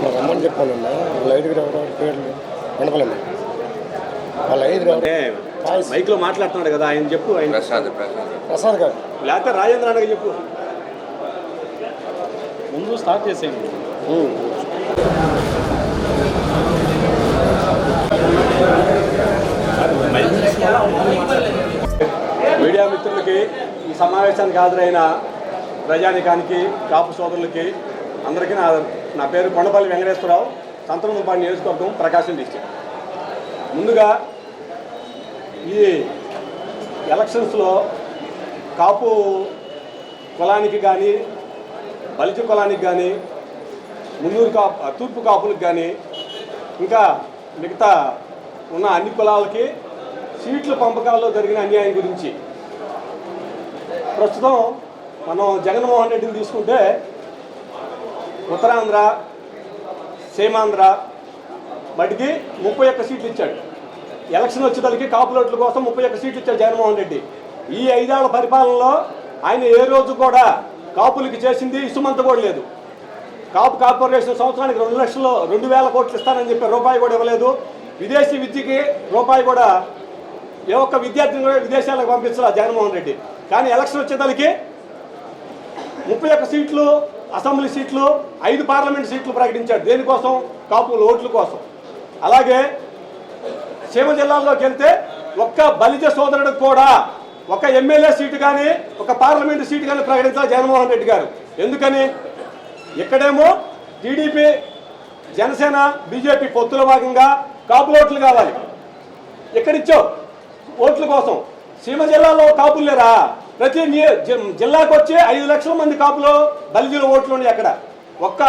మాకు అమ్మని చెప్పానన్నా వాళ్ళ ఐదుగురు ఎవరెవరి పేర్లు అనపలేము వాళ్ళ ఐదుగురు మైక్లో మాట్లాడుతున్నాడు కదా ఆయన చెప్పు ఆయన ప్రసాద్ ప్రసాద్. గారు. లేకపోతే రాజేంద్ర అన్నకి చెప్పు. ముందు స్టార్ట్ చేసేయండి. ఉమ్. ఈ సమావేశానికి హాజరైన ప్రజానికానికి కాపు సోదరులకి అందరికీ నా నా పేరు కొండపల్లి వెంకటేశ్వరరావు. సంతనూరుపాడు నియోజకవర్గం ప్రకాశం డిస్టిక్. ముందుగా ఈ ఎలక్షన్స్లో కాపు కులానికి కానీ బలిజ కులానికి కానీ మున్నూరు కాపు తూర్పు కాపులకు కానీ ఇంకా మిగతా ఉన్న అన్ని కులాలకి సీట్ల పంపకాల్లో జరిగిన అన్యాయం గురించి ప్రస్తుతం మనం జగన్మోహన్ రెడ్డిని తీసుకుంటే ఉత్తరాంధ్ర సీమాంధ్ర మటుకి ముప్పై ఒక్క సీట్లు ఇచ్చాడు. ఎలక్షన్ వచ్చేసరికి కాపులోట్ల కోసం ముప్పై ఒక్క సీట్లు ఇచ్చాడు జగన్మోహన్ రెడ్డి. ఈ ఐదేళ్ళ పరిపాలనలో ఆయన ఏ రోజు కూడా కాపులకి చేసింది ఇసుమంత కూడా లేదు. కాపు కార్పొరేషన్ సంవత్సరానికి రెండు లక్షలు రెండు వేల కోట్లు ఇస్తానని చెప్పి రూపాయి కూడా ఇవ్వలేదు. విదేశీ విద్యకి రూపాయి కూడా ఏ ఒక్క విద్యార్థిని కూడా విదేశాలకు పంపించాలి జగన్మోహన్ రెడ్డి. కానీ ఎలక్షన్ వచ్చేదానికి ముప్పై ఒక్క సీట్లు అసెంబ్లీ సీట్లు ఐదు పార్లమెంట్ సీట్లు ప్రకటించాడు. దేనికోసం? కాపుల ఓట్ల కోసం. అలాగే సీమ జిల్లాల్లోకి వెళ్తే ఒక్క బలిజ సోదరుడికి కూడా ఒక ఎమ్మెల్యే సీటు కానీ ఒక పార్లమెంట్ సీటు కానీ ప్రకటించాలి జగన్మోహన్ రెడ్డి గారు. ఎందుకని? ఇక్కడేమో టీడీపీ జనసేన బీజేపీ పొత్తుల భాగంగా కాపు ఓట్లు కావాలి. ఎక్కడిచ్చావు? ఓట్ల కోసం. సీమ జిల్లాలో కాపులు లేరా? ప్రతి జిల్లాకు వచ్చే ఐదు లక్షల మంది కాపులు బలిజీల ఓట్లు ఉన్నాయి అక్కడ. ఒక్క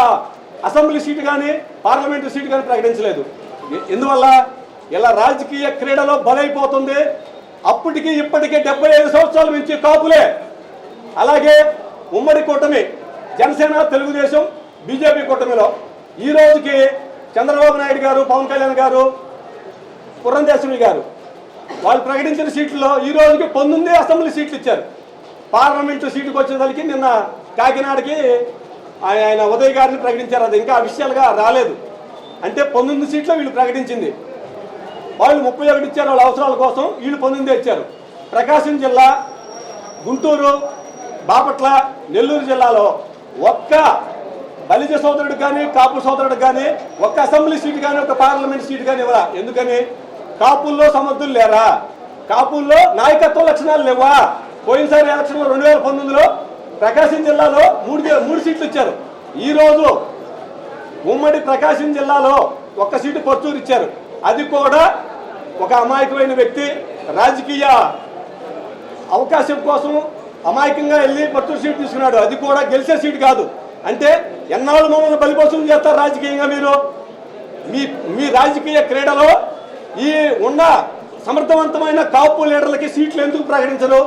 అసెంబ్లీ సీటు కానీ పార్లమెంటు సీటు కానీ ప్రకటించలేదు. ఎందువల్ల? ఇలా రాజకీయ క్రీడలో బలైపోతుంది. అప్పటికి ఇప్పటికీ డెబ్బై ఐదు సంవత్సరాల నుంచి కాపులే. అలాగే ఉమ్మడి కూటమి జనసేన తెలుగుదేశం బీజేపీ కూటమిలో ఈ రోజుకి చంద్రబాబు నాయుడు గారు పవన్ కళ్యాణ్ గారు పురంధేశ్వరి గారు వాళ్ళు ప్రకటించిన సీట్లలో ఈ రోజుకి పంతొమ్మిది అసెంబ్లీ సీట్లు ఇచ్చారు. పార్లమెంటు సీటుకు వచ్చేసరికి నిన్న కాకినాడకి ఆయన ఉదయ్ గారిని ప్రకటించారు. అది ఇంకా అఫీషియల్గా రాలేదు. అంటే పంతొమ్మిది సీట్లు వీళ్ళు ప్రకటించింది. వాళ్ళు ముప్పై ఒకటి ఇచ్చారు వాళ్ళ అవసరాల కోసం వీళ్ళు పంతొమ్మిది ఇచ్చారు. ప్రకాశం జిల్లా గుంటూరు బాపట్ల నెల్లూరు జిల్లాలో ఒక్క బలిజ సోదరుడు కానీ కాపు సోదరుడు కానీ ఒక్క అసెంబ్లీ సీటు కానీ ఒక పార్లమెంట్ సీటు కానీ ఇవ్వరా ఎందుకని? కాపుల్లో సమర్థులు లేరా? కాపుల్లో నాయకత్వ లక్షణాలు లేవా? పోయినసారి ఎలక్షన్లో రెండు వేల పంతొమ్మిదిలో ప్రకాశం జిల్లాలో మూడు మూడు సీట్లు ఇచ్చారు. ఈరోజు ఉమ్మడి ప్రకాశం జిల్లాలో ఒక్క సీటు పర్చూరు ఇచ్చారు. అది కూడా ఒక అమాయకమైన వ్యక్తి రాజకీయ అవకాశం కోసం అమాయకంగా వెళ్ళి పర్చూరు సీట్ తీసుకున్నాడు. అది కూడా గెలిచే సీటు కాదు. అంటే ఎన్నాళ్ళు మమ్మల్ని బలిపోసం చేస్తారు రాజకీయంగా మీరు? మీ మీ రాజకీయ క్రీడలో ఈ ఉన్న సమర్థవంతమైన కాపు లీడర్లకి సీట్లు ఎందుకు ప్రకటించరు?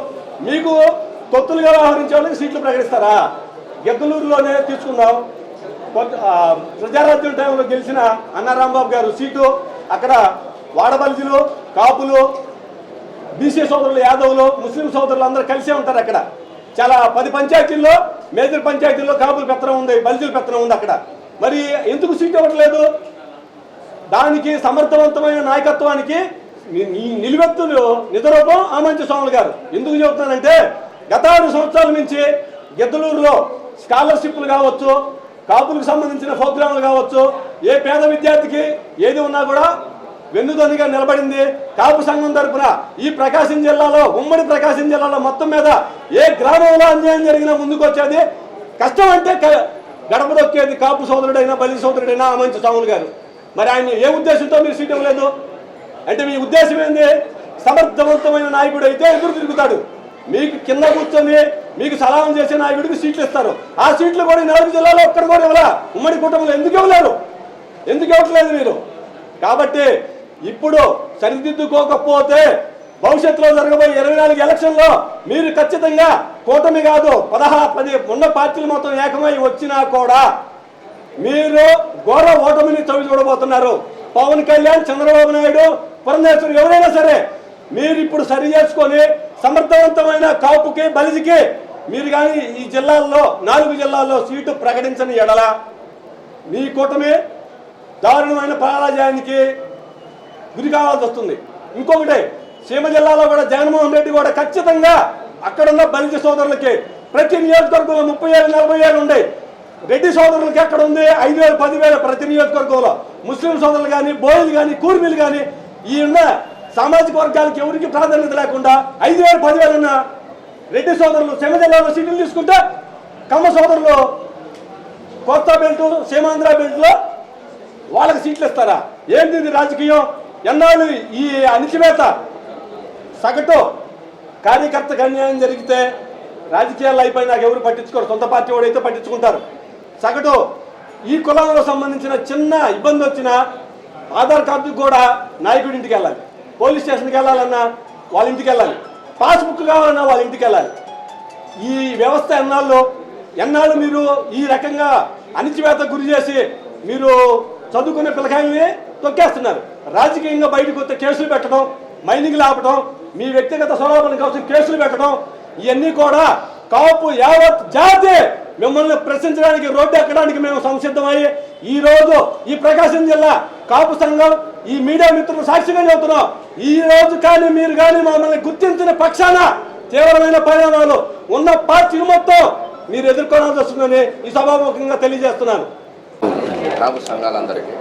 మీకు తొత్తులుగా వ్యవహరించే వాళ్ళకి సీట్లు ప్రకటిస్తారా? గెద్దలూరులోనే తీసుకుందాం. ప్రజారాజ్యం టైంలో గెలిచిన అన్నారాంబాబు గారు సీటు. అక్కడ వాడబలిజులు కాపులు బీసీ సోదరులు యాదవులు ముస్లిం సోదరులు అందరూ కలిసే ఉంటారు అక్కడ. చాలా పది పంచాయతీల్లో మేజర్ పంచాయతీల్లో కాపుల పెత్తనం ఉంది బలిజుల పెత్తనం ఉంది అక్కడ. మరి ఎందుకు సీట్ ఇవ్వట్లేదు? దానికి సమర్థవంతమైన నాయకత్వానికి ఈ నిలువెత్తులు నిజరూపం ఆమంచి స్వాములు గారు. ఎందుకు చెబుతున్నానంటే గత ఆరు సంవత్సరాల నుంచి గిద్దలూరులో స్కాలర్షిప్లు కావచ్చు కాపులకు సంబంధించిన ప్రోగ్రాంలు కావచ్చు ఏ పేద విద్యార్థికి ఏది ఉన్నా కూడా వెన్నుదొనిగా నిలబడింది. కాపు సంఘం తరపున ఈ ప్రకాశం జిల్లాలో ఉమ్మడి ప్రకాశం జిల్లాలో మొత్తం మీద ఏ గ్రామంలో అన్యాయం జరిగినా ముందుకు వచ్చేది కష్టం అంటే గడప దొక్కేది కాపు సోదరుడైనా బలి సోదరుడైనా మంచి స్వాములు గారు. మరి ఆయన ఏ ఉద్దేశంతో మీరు సీట్ ఇవ్వలేదు? అంటే మీ ఉద్దేశం ఏంది? సమర్థవంతమైన నాయకుడు అయితే ఎదురు తిరుగుతాడు. మీకు కింద కూర్చొని మీకు సలహాలు చేసే నాయకుడికి సీట్లు ఇస్తారు. ఆ సీట్లు కూడా నాలుగు జిల్లాలో ఒక్కడ కూడా ఇవ్వలా. ఉమ్మడి కుటుంబంలో ఎందుకు ఇవ్వలేరు? ఎందుకు ఇవ్వట్లేదు మీరు? కాబట్టి ఇప్పుడు సరిదిద్దుకోకపోతే భవిష్యత్తులో జరగబోయే ఇరవై నాలుగు ఎలక్షన్లో మీరు ఖచ్చితంగా కూటమి కాదు పదహా పది ఉన్న పార్టీలు మొత్తం ఏకమై వచ్చినా కూడా మీరు ఘోర ఓటమిని చవి చూడబోతున్నారు. పవన్ కళ్యాణ్ చంద్రబాబు నాయుడు పురంధేశ్వరు ఎవరైనా సరే మీరు ఇప్పుడు సరి చేసుకొని సమర్థవంతమైన కాపుకి బలిజికి మీరు కానీ ఈ జిల్లాల్లో నాలుగు జిల్లాల్లో సీటు ప్రకటించని ఎడల మీ కూటమి దారుణమైన పరాజయానికి గురి కావాల్సి వస్తుంది. ఇంకొకటి సీమ జిల్లాలో కూడా జగన్మోహన్ రెడ్డి కూడా ఖచ్చితంగా అక్కడున్న బలిజ సోదరులకి ప్రతి నియోజకవర్గంలో ముప్పై ఏళ్ళు నలభై ఏళ్ళు ఉండే రెడ్డి సోదరులకి ఎక్కడ ఉంది? ఐదు వేలు పదివేల ప్రతి నియోజకవర్గంలో. ముస్లిం సోదరులు కానీ బోయిలు కానీ కూర్మిలు కానీ ఈ ఉన్న సామాజిక వర్గాలకి ఎవరికి ప్రాధాన్యత లేకుండా ఐదు వేల పదివేలు ఉన్న రెడ్డి సోదరులు సీమ జిల్లాలో సీట్లు తీసుకుంటే కమ్మ సోదరులు కోస్తా బెల్ట్ సీమాంధ్ర బెల్ట్లో వాళ్ళకి సీట్లు ఇస్తారా? ఏంటి ఇది రాజకీయం? ఎన్నాళ్ళు ఈ అణిచివేత? సగటు కార్యకర్తకు అన్యాయం జరిగితే రాజకీయాలు అయిపోయి నాకు ఎవరు పట్టించుకోరు. సొంత పార్టీ వాడైతే పట్టించుకుంటారు. సగటు ఈ కులంలో సంబంధించిన చిన్న ఇబ్బంది వచ్చినా ఆధార్ కార్డుకి కూడా నాయకుడి ఇంటికి వెళ్ళాలి. పోలీస్ స్టేషన్కి వెళ్ళాలన్నా వాళ్ళ ఇంటికి వెళ్ళాలి. పాస్బుక్ కావాలన్నా వాళ్ళ ఇంటికి వెళ్ళాలి. ఈ వ్యవస్థ ఎన్నాళ్ళు ఎన్నాళ్ళు మీరు ఈ రకంగా అణిచివేత గురి చేసి మీరు చదువుకునే పిల్లకాయల్ని తొక్కేస్తున్నారు. రాజకీయంగా బయటకు వస్తే కేసులు పెట్టడం మైనింగ్ ఆపడం మీ వ్యక్తిగత స్వరూపం కోసం కేసులు పెట్టడం ఇవన్నీ కూడా కాపు యావత్ జాతి మిమ్మల్ని ప్రశ్నించడానికి రోడ్డు ఎక్కడానికి మేము సంసిద్ధమయ్యి ఈ రోజు ఈ ప్రకాశం జిల్లా కాపు సంఘం ఈ మీడియా మిత్రులు సాక్షిగా చెబుతున్నాం ఈ రోజు కానీ మీరు కానీ మమ్మల్ని గుర్తించిన పక్షాన తీవ్రమైన పరిణామాలు ఉన్న పార్టీ మొత్తం మీరు ఎదుర్కోవాల్సి వస్తుందని ఈ సభాముఖంగా తెలియజేస్తున్నాను. కాపు సంఘాలందరికీ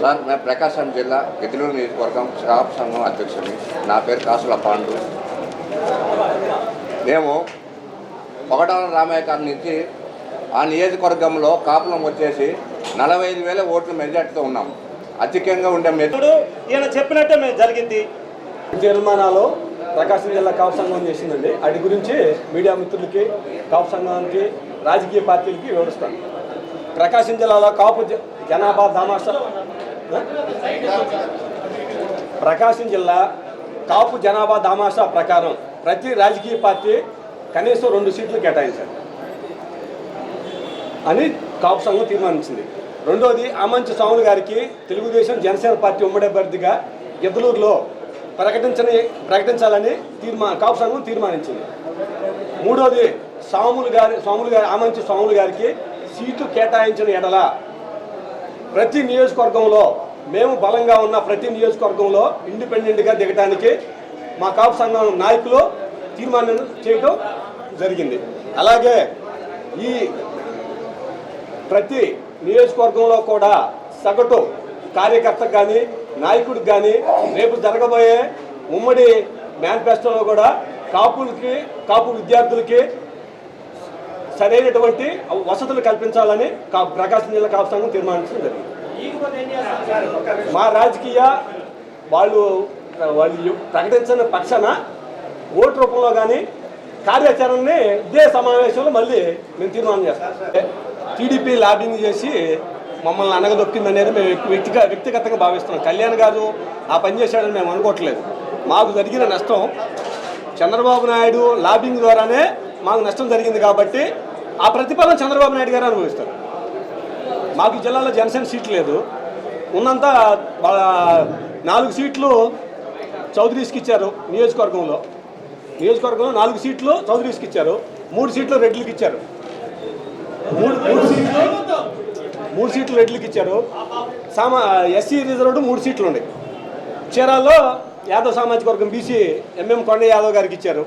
సార్ మేము ప్రకాశం జిల్లా గిద్దలూరు నియోజకవర్గం కాపు సంఘం అధ్యక్షుడిని నా పేరు కాసుల పాండు. మేము పొగడాల రామయ్య గారి నుంచి ఆ నియోజకవర్గంలో కాపులం వచ్చేసి నలభై ఐదు వేల ఓట్ల మెజార్టీతో ఉన్నాం. అధికంగా ఉండే మెజార్టీ ఇప్పుడు ఈయన చెప్పినట్టే మేము జరిగింది. తీర్మానాలు ప్రకాశం జిల్లా కాపు సంఘం చేసిందండి. వాటి గురించి మీడియా మిత్రులకి కాపు సంఘానికి రాజకీయ పార్టీలకి వివరిస్తాను ప్రకాశం జిల్లాలో కాపు జ- జనాభా దామాషా ప్రకాశం జిల్లా కాపు జనాభా దామాషా ప్రకారం ప్రతి రాజకీయ పార్టీ కనీసం రెండు సీట్లు కేటాయించారు. అని కాపు సంఘం తీర్మానించింది. రెండోది ఆమంచి స్వాములు గారికి తెలుగుదేశం జనసేన పార్టీ ఉమ్మడి అభ్యర్థిగా గిద్దలూరులో ప్రకటించని ప్రకటించాలని తీర్మా కాపు సంఘం తీర్మానించింది. మూడోది స్వాములు గారి స్వాములు గారి ఆమంచి స్వాములు గారికి సీటు కేటాయించిన ఎడల ప్రతి నియోజకవర్గంలో మేము బలంగా ఉన్న ప్రతి నియోజకవర్గంలో ఇండిపెండెంట్గా దిగటానికి మా కాపు సంఘం నాయకులు తీర్మానం చేయడం జరిగింది. అలాగే ఈ ప్రతి నియోజకవర్గంలో కూడా సగటు కార్యకర్తకు కానీ నాయకుడికి కానీ రేపు జరగబోయే ఉమ్మడి మేనిఫెస్టోలో కూడా కాపులకి కాపు విద్యార్థులకి సరైనటువంటి వసతులు కల్పించాలని కా ప్రకాశం జిల్లా కాపు సంఘం తీర్మానించడం జరిగింది. మా రాజకీయ వాళ్ళు వాళ్ళు ప్రకటించిన పక్షాన ఓటు రూపంలో కానీ కార్యాచరణని ఇదే సమావేశంలో మళ్ళీ మేము తీర్మానం చేస్తాం. టీడీపీ లాబింగ్ చేసి మమ్మల్ని అనగదొక్కింది అనేది మేము వ్యక్తి- వ్యక్తిగ వ్యక్తిగతంగా భావిస్తున్నాం. కళ్యాణ్ గారు ఆ పని చేశాడని మేము అనుకోవట్లేదు. మాకు జరిగిన నష్టం చంద్రబాబు నాయుడు లాబింగ్ ద్వారానే మాకు నష్టం జరిగింది కాబట్టి ఆ ప్రతిఫలం చంద్రబాబు నాయుడు గారు అనుభవిస్తారు. మాకు జిల్లాలో జనసేన సీట్ లేదు. ఉన్నంత నాలుగు సీట్లు చౌదరీస్కి ఇచ్చారు నియోజకవర్గంలో. నియోజకవర్గంలో నాలుగు సీట్లు చౌదరీస్కి ఇచ్చారు. మూడు సీట్లు రెడ్లకి ఇచ్చారు. మూడు మూడు సీట్లు మూడు సీట్లు రెడ్లకి ఇచ్చారు. సామా ఎస్సీ రిజర్వ్డ్ మూడు సీట్లు ఉన్నాయి. చీరాల్లో యాదవ్ సామాజిక వర్గం బీసీ ఎంఎం కొండ యాదవ్ గారికి ఇచ్చారు.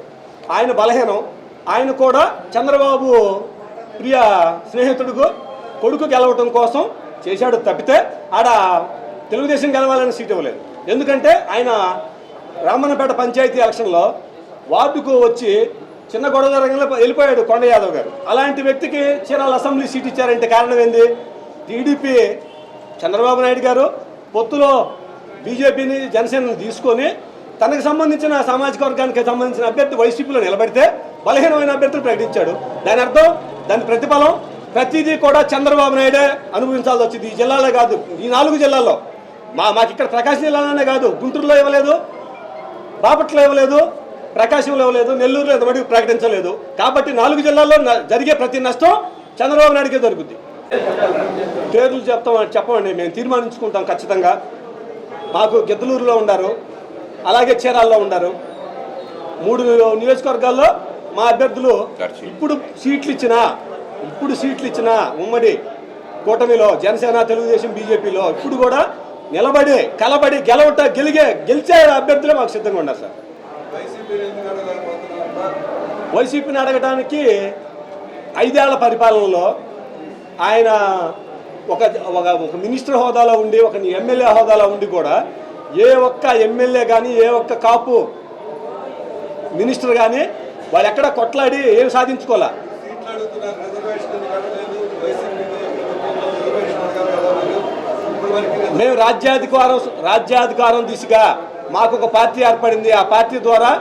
ఆయన బలహీనం. ఆయన కూడా చంద్రబాబు ప్రియ స్నేహితుడుకు కొడుకు గెలవటం కోసం చేశాడు తప్పితే ఆడ తెలుగుదేశం గెలవాలని సీట్ ఇవ్వలేదు. ఎందుకంటే ఆయన రామన్నపేట పంచాయతీ ఎలక్షన్లో వార్డుకు వచ్చి చిన్న గొడవ జరగంలో వెళ్ళిపోయాడు కొండ యాదవ్ గారు. అలాంటి వ్యక్తికి చీరాల అసెంబ్లీ సీట్ ఇచ్చారంటే కారణం ఏంది? టీడీపీ చంద్రబాబు నాయుడు గారు పొత్తులో బీజేపీని జనసేనని తీసుకొని తనకు సంబంధించిన సామాజిక వర్గానికి సంబంధించిన అభ్యర్థి వైసీపీలో నిలబడితే బలహీనమైన అభ్యర్థులు ప్రకటించాడు. దాని అర్థం దాని ప్రతిఫలం ప్రతిదీ కూడా చంద్రబాబు నాయుడే అనుభవించాల్సి వచ్చింది. ఈ జిల్లాలో కాదు ఈ నాలుగు జిల్లాల్లో. మా మాకు ఇక్కడ ప్రకాశం జిల్లాలోనే కాదు గుంటూరులో ఇవ్వలేదు బాపట్ల ఇవ్వలేదు ప్రకాశంలో ఇవ్వలేదు నెల్లూరులో ఇంతమటికి ప్రకటించలేదు. కాబట్టి నాలుగు జిల్లాల్లో జరిగే ప్రతి నష్టం చంద్రబాబు నాయుడికే జరుగుద్ది. పేర్లు చెప్తాం చెప్పమండి. మేము తీర్మానించుకుంటాం ఖచ్చితంగా. మాకు గిద్దలూరులో ఉన్నారు అలాగే చీరాల్లో ఉన్నారు మూడు నియోజకవర్గాల్లో మా అభ్యర్థులు. ఇప్పుడు సీట్లు ఇచ్చిన ఇప్పుడు సీట్లు ఇచ్చిన ఉమ్మడి కూటమిలో జనసేన తెలుగుదేశం బీజేపీలో ఇప్పుడు కూడా నిలబడి కలబడి గెలవట గెలిగే గెలిచే అభ్యర్థులే మాకు సిద్ధంగా ఉన్నారు సార్. వైసీపీని అడగడానికి ఐదేళ్ళ పరిపాలనలో ఆయన ఒక ఒక ఒక మినిస్టర్ హోదాలో ఉండి ఒక ఎమ్మెల్యే హోదాలో ఉండి కూడా ఏ ఒక్క ఎమ్మెల్యే కానీ ఏ ఒక్క కాపు మినిస్టర్ కానీ వాళ్ళు ఎక్కడ కొట్లాడి ఏం సాధించుకోలే? మేము రాజ్యాధికారం రాజ్యాధికారం దిశగా మాకు ఒక పార్టీ ఏర్పడింది. ఆ పార్టీ ద్వారా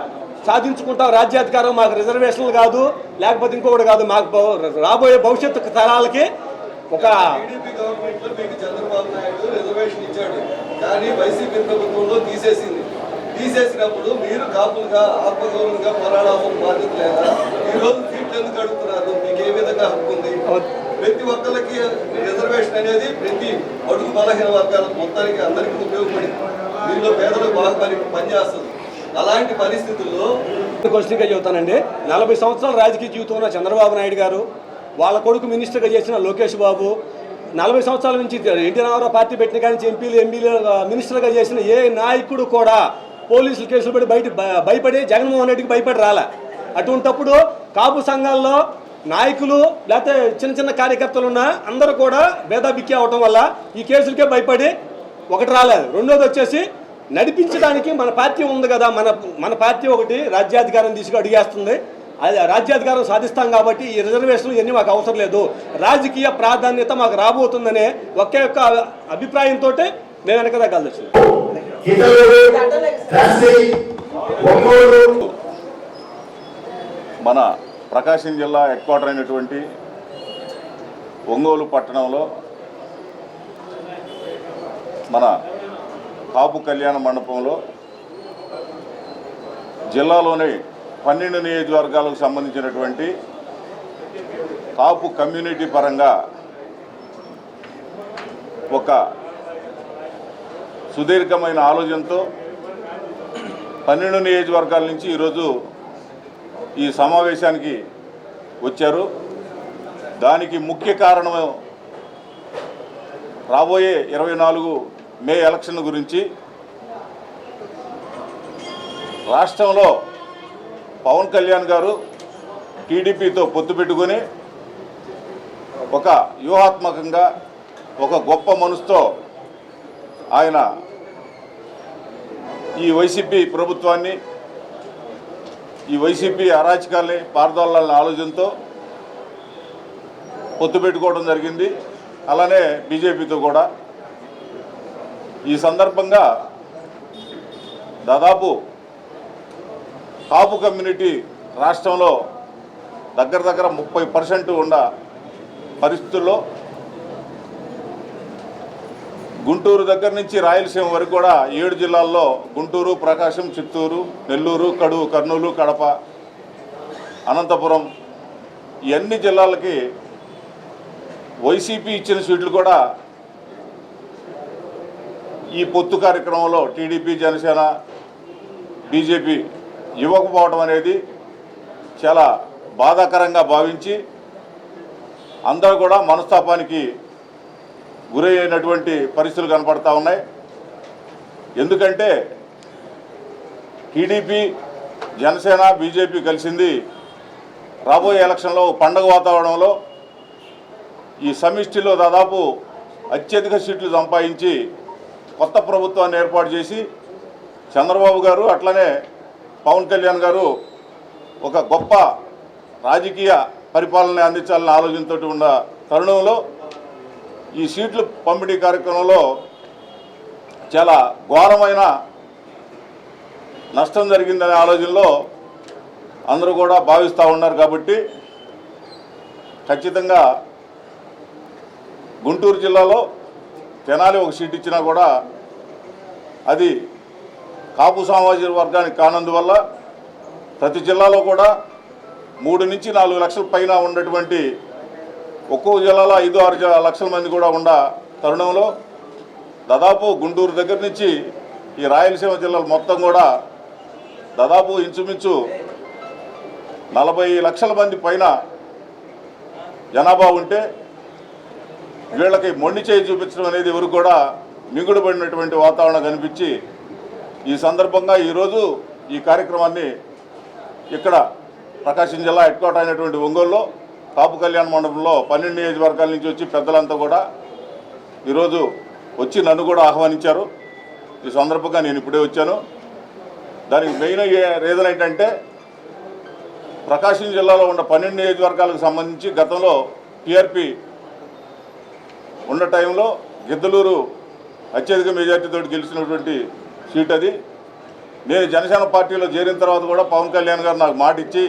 సాధించుకుంటాం. రాజ్యాధికారం మాకు రిజర్వేషన్లు కాదు. లేకపోతే ఇంకొకటి కాదు మాకు రాబోయే భవిష్యత్తు తరాలకి ఒక మీకు చంద్రబాబు నాయుడు రిజర్వేషన్ ఇచ్చాడు. కానీ వైసీపీ ప్రభుత్వంలో తీసేసింది. తీసేసినప్పుడు మీరు కాపులుగా ఆత్మగౌరవంగా పోరాడాల్సిన బాధ్యత లేదా ఈరోజు సీట్లు ఎందుకు అడుగుతున్నారు? మీకు ఏ విధంగా హక్కు ఉంది? ప్రతి ఒక్కరికి రిజర్వేషన్ అనేది ప్రతి అడుగు బలహీన వర్గాలకు మొత్తానికి అందరికీ ఉపయోగపడింది. దీనిలో పేదలకు బాగా పని పనిచేస్తుంది అలాంటి పరిస్థితుల్లో క్వశ్చన్గా చెబుతానండి. నలభై సంవత్సరాల రాజకీయ జీవితం ఉన్న చంద్రబాబు నాయుడు గారు వాళ్ళ కొడుకు మినిస్టర్గా చేసిన లోకేష్ బాబు నలభై సంవత్సరాల నుంచి ఎన్టీ రామారావు పార్టీ పెట్టిన కానీ ఎంపీలు ఎంపీలు మినిస్టర్గా చేసిన ఏ నాయకుడు కూడా పోలీసులు కేసులు పడి బయట భయపడి జగన్మోహన్ రెడ్డికి భయపడి రాలే. అటువంటప్పుడు కాపు సంఘాల్లో నాయకులు లేకపోతే చిన్న చిన్న కార్యకర్తలు ఉన్న అందరూ కూడా భేదాభిక్కి అవటం వల్ల ఈ కేసులకే భయపడి ఒకటి రాలేదు. రెండోది వచ్చేసి నడిపించడానికి మన పార్టీ ఉంది కదా మన మన పార్టీ ఒకటి రాజ్యాధికారం తీసుకు అడిగేస్తుంది. అది రాజ్యాధికారం సాధిస్తాం కాబట్టి ఈ రిజర్వేషన్లు ఇవన్నీ మాకు అవసరం లేదు. రాజకీయ ప్రాధాన్యత మాకు రాబోతుందనే ఒకే ఒక్క అభిప్రాయంతో మేము వెనక ఒంగోలు. మన ప్రకాశం జిల్లా హెడ్ క్వార్టర్ అయినటువంటి ఒంగోలు పట్టణంలో మన కాపు కళ్యాణ మండపంలో జిల్లాలోని పన్నెండు నియోజకవర్గాలకు సంబంధించినటువంటి కాపు కమ్యూనిటీ పరంగా ఒక సుదీర్ఘమైన ఆలోచనతో పన్నెండు నియోజకవర్గాల నుంచి ఈరోజు ఈ సమావేశానికి వచ్చారు. దానికి ముఖ్య కారణం రాబోయే ఇరవై నాలుగు మే ఎలక్షన్ గురించి రాష్ట్రంలో పవన్ కళ్యాణ్ గారు టీడీపీతో పొత్తు పెట్టుకొని ఒక వ్యూహాత్మకంగా ఒక గొప్ప మనసుతో ఆయన ఈ వైసీపీ ప్రభుత్వాన్ని ఈ వైసీపీ అరాచకాల్ని పారదోలాలని ఆలోచనతో పొత్తు పెట్టుకోవడం జరిగింది. అలానే బీజేపీతో కూడా ఈ సందర్భంగా దాదాపు కాపు కమ్యూనిటీ రాష్ట్రంలో దగ్గర దగ్గర ముప్పై పర్సెంట్ ఉన్న పరిస్థితుల్లో గుంటూరు దగ్గర నుంచి రాయలసీమ వరకు కూడా ఏడు జిల్లాల్లో గుంటూరు ప్రకాశం చిత్తూరు నెల్లూరు కడువు కర్నూలు కడప అనంతపురం ఈ అన్ని జిల్లాలకి వైసీపీ ఇచ్చిన సీట్లు కూడా ఈ పొత్తు కార్యక్రమంలో టీడీపీ జనసేన బీజేపీ ఇవ్వకపోవడం అనేది చాలా బాధాకరంగా భావించి అందరూ కూడా మనస్తాపానికి గురైనటువంటి పరిస్థితులు కనపడతా ఉన్నాయి. ఎందుకంటే టీడీపీ జనసేన బీజేపీ కలిసింది రాబోయే ఎలక్షన్లో పండగ వాతావరణంలో ఈ సమిష్టిలో దాదాపు అత్యధిక సీట్లు సంపాదించి కొత్త ప్రభుత్వాన్ని ఏర్పాటు చేసి చంద్రబాబు గారు అట్లనే పవన్ కళ్యాణ్ గారు ఒక గొప్ప రాజకీయ పరిపాలన అందించాలనే ఆలోచనతో ఉన్న తరుణంలో ఈ సీట్లు పంపిణీ కార్యక్రమంలో చాలా ఘోరమైన నష్టం జరిగిందనే ఆలోచనలో అందరూ కూడా భావిస్తూ ఉన్నారు కాబట్టి ఖచ్చితంగా గుంటూరు జిల్లాలో తెనాలి ఒక సీట్ ఇచ్చినా కూడా అది కాపు సామాజిక వర్గానికి కానందువల్ల ప్రతి జిల్లాలో కూడా మూడు నుంచి నాలుగు లక్షల పైన ఉన్నటువంటి ఒక్కో జిల్లాలో ఐదు ఆరు లక్షల మంది కూడా ఉన్న తరుణంలో దాదాపు గుంటూరు దగ్గర నుంచి ఈ రాయలసీమ జిల్లాలు మొత్తం కూడా దాదాపు ఇంచుమించు నలభై లక్షల మంది పైన జనాభా ఉంటే వీళ్ళకి మొండి చేయి చూపించడం అనేది ఎవరు కూడా మింగుడుపడినటువంటి వాతావరణం కనిపించి ఈ సందర్భంగా ఈరోజు ఈ కార్యక్రమాన్ని ఇక్కడ ప్రకాశం జిల్లా హెడ్కోట అయినటువంటి ఒంగోలులో కాపు కళ్యాణ మండపంలో పన్నెండు నియోజకవర్గాల నుంచి వచ్చి పెద్దలంతా కూడా ఈరోజు వచ్చి నన్ను కూడా ఆహ్వానించారు. ఈ సందర్భంగా నేను ఇప్పుడే వచ్చాను. దానికి మెయిన్ రీజన్ ఏంటంటే ప్రకాశం జిల్లాలో ఉన్న పన్నెండు నియోజకవర్గాలకు సంబంధించి గతంలో టీఆర్పీ ఉన్న టైంలో గిద్దలూరు అత్యధిక మెజార్టీతో గెలిచినటువంటి సీట్ అది. నేను జనసేన పార్టీలో చేరిన తర్వాత కూడా పవన్ కళ్యాణ్ గారు నాకు మాట ఇచ్చి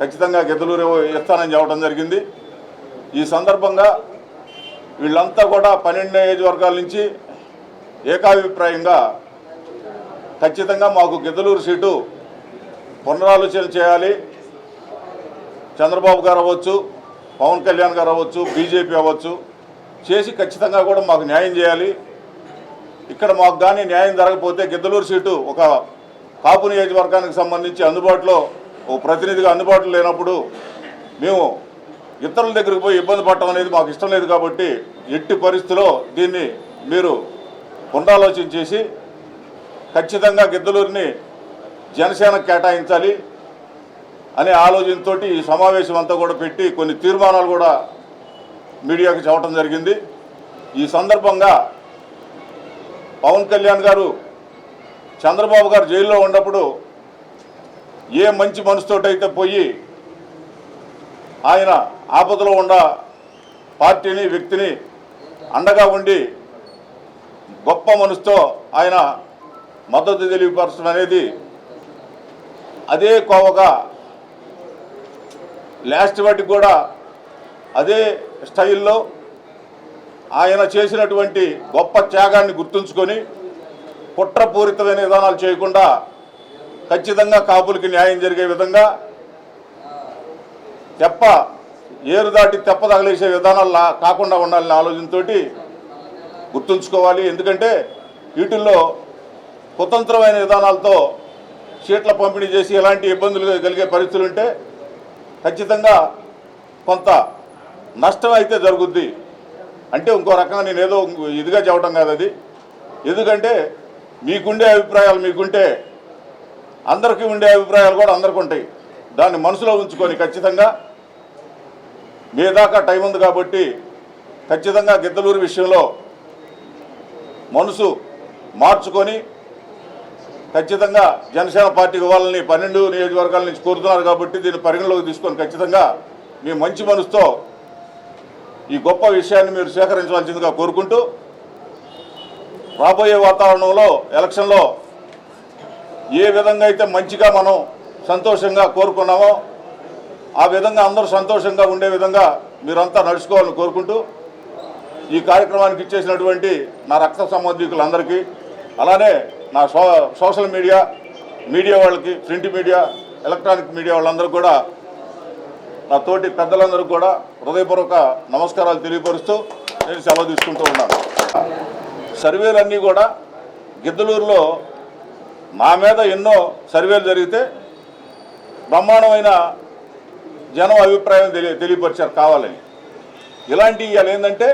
ఖచ్చితంగా గిద్దలూరు ఇస్తానని చెప్పడం జరిగింది. ఈ సందర్భంగా వీళ్ళంతా కూడా పన్నెండు నియోజకవర్గాల నుంచి ఏకాభిప్రాయంగా ఖచ్చితంగా మాకు గిద్దలూరు సీటు పునరాలోచన చేయాలి. చంద్రబాబు గారు అవ్వచ్చు పవన్ కళ్యాణ్ గారు అవ్వచ్చు బీజేపీ అవ్వచ్చు. చేసి ఖచ్చితంగా కూడా మాకు న్యాయం చేయాలి. ఇక్కడ మాకు కానీ న్యాయం జరగకపోతే గిద్దలూరు సీటు ఒక కాపు నియోజకవర్గానికి సంబంధించి అందుబాటులో ఓ ప్రతినిధిగా అందుబాటులో లేనప్పుడు మేము ఇతరుల దగ్గరికి పోయి ఇబ్బంది పడటం అనేది మాకు ఇష్టం లేదు కాబట్టి ఎట్టి పరిస్థితిలో దీన్ని మీరు పునరాలోచన చేసి ఖచ్చితంగా గిద్దలూరిని జనసేన కేటాయించాలి అనే ఆలోచనతోటి ఈ సమావేశం అంతా కూడా పెట్టి కొన్ని తీర్మానాలు కూడా మీడియాకు చెప్పడం జరిగింది. ఈ సందర్భంగా పవన్ కళ్యాణ్ గారు చంద్రబాబు గారు జైల్లో ఉన్నప్పుడు ఏ మంచి మనసుతోటైతే పోయి ఆయన ఆపదలో ఉన్న పార్టీని వ్యక్తిని అండగా ఉండి గొప్ప మనసుతో ఆయన మద్దతు తెలియపరచడం అనేది అదే కోవగా లాస్ట్ వాటికి కూడా అదే స్టైల్లో ఆయన చేసినటువంటి గొప్ప త్యాగాన్ని గుర్తుంచుకొని కుట్రపూరితమైన విధానాలు చేయకుండా ఖచ్చితంగా కాపులకి న్యాయం జరిగే విధంగా తెప్ప ఏరు దాటి తెప్ప తగలేసే విధానాలు కాకుండా ఉండాలనే ఆలోచనతో గుర్తుంచుకోవాలి. ఎందుకంటే వీటిల్లో స్వతంత్రమైన విధానాలతో సీట్ల పంపిణీ చేసి ఎలాంటి ఇబ్బందులు కలిగే పరిస్థితులు ఉంటే ఖచ్చితంగా కొంత నష్టం అయితే జరుగుద్ది. అంటే ఇంకో రకంగా నేను ఏదో ఇదిగా చెప్పడం కాదు అది. ఎందుకంటే మీకుండే అభిప్రాయాలు మీకుంటే అందరికీ ఉండే అభిప్రాయాలు కూడా అందరికి ఉంటాయి. దాన్ని మనసులో ఉంచుకొని ఖచ్చితంగా మీ దాకా టైం ఉంది కాబట్టి ఖచ్చితంగా గిద్దలూరు విషయంలో మనసు మార్చుకొని ఖచ్చితంగా జనసేన పార్టీకి వాళ్ళని పన్నెండు నియోజకవర్గాల నుంచి కోరుతున్నారు కాబట్టి దీన్ని పరిగణలోకి తీసుకొని ఖచ్చితంగా మీ మంచి మనసుతో ఈ గొప్ప విషయాన్ని మీరు స్వీకరించవలసిందిగా కోరుకుంటూ రాబోయే వాతావరణంలో ఎలక్షన్లో ఏ విధంగా అయితే మంచిగా మనం సంతోషంగా కోరుకున్నామో ఆ విధంగా అందరూ సంతోషంగా ఉండే విధంగా మీరంతా నడుచుకోవాలని కోరుకుంటూ ఈ కార్యక్రమానికి ఇచ్చేసినటువంటి నా రక్త సంబంధికులందరికీ అలానే నా సో సోషల్ మీడియా మీడియా వాళ్ళకి ప్రింట్ మీడియా ఎలక్ట్రానిక్ మీడియా వాళ్ళందరూ కూడా నా తోటి పెద్దలందరూ కూడా హృదయపూర్వక నమస్కారాలు తెలియపరుస్తూ నేను సెలవు తీసుకుంటూ ఉన్నాను. సర్వేలన్నీ కూడా గిద్దలూరులో నా మీద ఎన్నో సర్వేలు జరిగితే బ్రహ్మాండమైన జనం అభిప్రాయం తెలియ తెలియపరిచారు కావాలని. ఇలాంటి ఇవాళ ఏంటంటే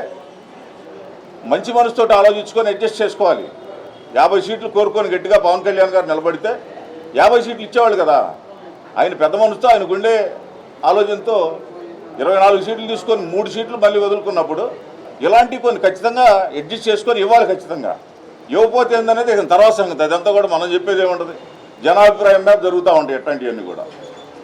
మంచి మనసుతోటి ఆలోచించుకొని అడ్జస్ట్ చేసుకోవాలి. యాభై సీట్లు కోరుకొని గట్టిగా పవన్ కళ్యాణ్ గారు నిలబడితే యాభై సీట్లు ఇచ్చేవాళ్ళు కదా. ఆయన పెద్ద మనసుతో ఆయన గుండె ఆలోచనతో ఇరవై నాలుగు సీట్లు తీసుకొని మూడు సీట్లు మళ్ళీ వదులుకున్నప్పుడు ఇలాంటివి కొన్ని ఖచ్చితంగా అడ్జస్ట్ చేసుకొని ఇవ్వాలి ఖచ్చితంగా. ఇవ్వకపోతే ఏందనేది తర్వాత సంగతి. అదంతా కూడా మనం చెప్పేది ఏముంటుంది? జనాభిప్రాయం మీద జరుగుతూ ఉంటాయి ఎట్లాంటివన్నీ కూడా.